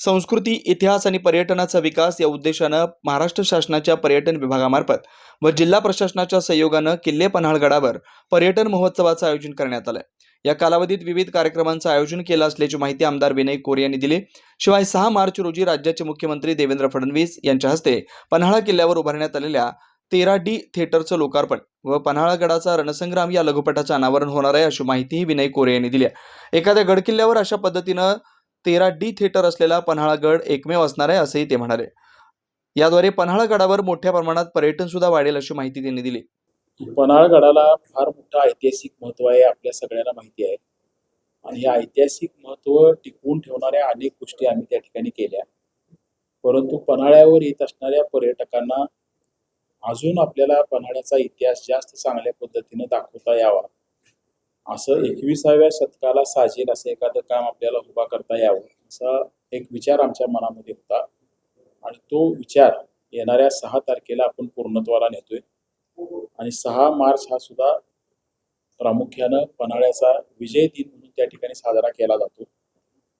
संस्कृती इतिहास आणि पर्यटनाचा विकास या उद्देशानं महाराष्ट्र शासनाच्या पर्यटन विभागामार्फत व जिल्हा प्रशासनाच्या सहयोगानं किल्ले पन्हाळगडावर पर्यटन महोत्सवाचं आयोजन करण्यात आलं या कालावधीत विविध कार्यक्रमांचं आयोजन केलं असल्याची माहिती आमदार विनय कोरे यांनी दिली. शिवाय सहा मार्च रोजी राज्याचे मुख्यमंत्री देवेंद्र फडणवीस यांच्या हस्ते पन्हाळा किल्ल्यावर उभारण्यात आलेल्या तेरा डी थिएटरचं लोकार्पण व पन्हाळगडाचा रणसंग्राम या लघुपटाचं अनावरण होणार आहे अशी माहितीही विनय कोरे यांनी दिली आहे. एखाद्या गडकिल्ल्यावर अशा पद्धतीनं तेरा डी थिएटर असलेला पन्हाळागड एकमेव असणार आहे असंही ते म्हणाले. याद्वारे पन्हाळगडावर मोठ्या प्रमाणात पर्यटन सुद्धा वाढेल अशी माहिती त्यांनी दिली. पन्हाळगडाला फार मोठं ऐतिहासिक महत्त्व आहे आपल्या सगळ्यांना माहिती आहे. आणि हे ऐतिहासिक महत्त्व टिकवून ठेवणाऱ्या अनेक गोष्टी आम्ही त्या ठिकाणी केल्या. परंतु पन्हाळ्यावर येत असणाऱ्या पर्यटकांना अजून आपल्याला पन्हाळ्याचा इतिहास जास्त चांगल्या पद्धतीने दाखवता यावा. असं एकविसाव्या शतकाला साजेल असं एखादं काम आपल्याला उभा करता यावं असा एक विचार आमच्या मनामध्ये होता. आणि तो विचार येणाऱ्या सहा तारखेला आपण पूर्णत्वाला नेतोय. आणि सहा मार्च हा सुद्धा प्रामुख्यानं पन्हाळ्याचा विजय दिन म्हणून त्या ठिकाणी साजरा केला जातो.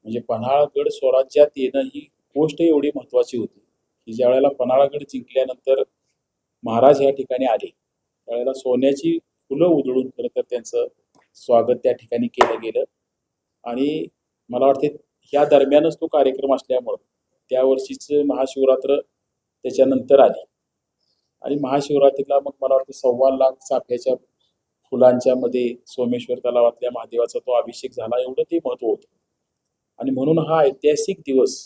म्हणजे पन्हाळगड स्वराज्यात येणं ही गोष्ट एवढी महत्वाची होती की ज्या वेळेला पन्हाळगड जिंकल्यानंतर महाराज या ठिकाणी आले त्यावेळेला सोन्याची फुलं उधळून खरं तर त्यांचं स्वागत त्या ठिकाणी केलं गेलं. आणि मला वाटते ह्या दरम्यानच तो कार्यक्रम असल्यामुळं त्या वर्षीच महाशिवरात्र त्याच्यानंतर आली. आणि महाशिवरात्रीला मग मला वाटतं सव्वा लाख चाफ्याच्या फुलांच्या मध्ये सोमेश्वर तलावातल्या महादेवाचा तो अभिषेक झाला एवढं ते महत्त्व होतं. आणि म्हणून हा ऐतिहासिक दिवस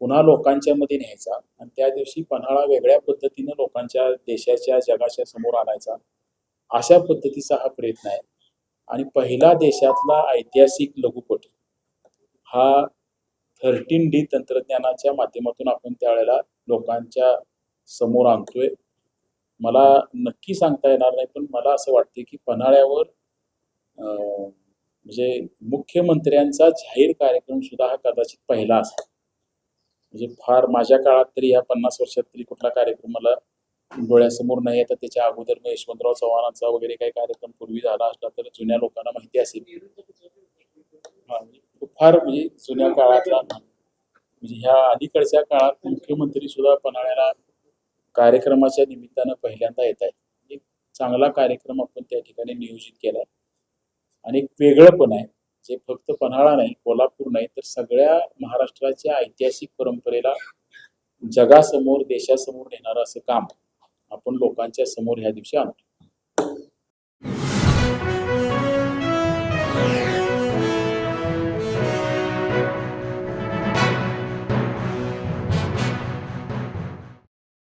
पुन्हा लोकांच्या मध्ये न्यायचा आणि त्या दिवशी पन्हाळा वेगळ्या पद्धतीनं लोकांच्या देशाच्या जगाच्या समोर आणायचा अशा पद्धतीचा हा प्रयत्न आहे. आणि पहिला देशातला ऐतिहासिक लघुपट. हा थर्टीन डी तंत्रज्ञानाच्या माध्यमातून आपण त्यावेळेला लोकांच्या समोर आणतोय. मला नक्की सांगता येणार नाही पण मला असं वाटते की पन्हाळ्यावर अं, म्हणजे मुख्यमंत्र्यांचा जाहीर कार्यक्रम सुद्धा हा कदाचित पहिला असेल. म्हणजे फार माझ्या काळात तरी ह्या पन्नास वर्षात तरी कुठला कार्यक्रम मला डोळ्यासमोर नाही येतात त्याच्या अगोदर मी यशवंतराव चव्हाणांचा वगैरे काही कार्यक्रम पूर्वी झाला असला तर जुन्या लोकांना माहिती असेल. म्हणजे फार म्हणजे जुन्या काळातला म्हणजे ह्या अलीकडच्या काळात मुख्यमंत्री सुद्धा पन्हाळ्याला कार्यक्रमाच्या निमित्तानं पहिल्यांदा येत आहेत. एक चांगला कार्यक्रम आपण त्या ठिकाणी नियोजित केलाय. आणि एक वेगळं पण आहे जे फक्त पन्हाळा नाही कोल्हापूर नाही तर सगळ्या महाराष्ट्राच्या ऐतिहासिक परंपरेला जगासमोर देशासमोर नेणारं असं काम आपण लोकांच्या समोर ह्या दिवशी आणतो.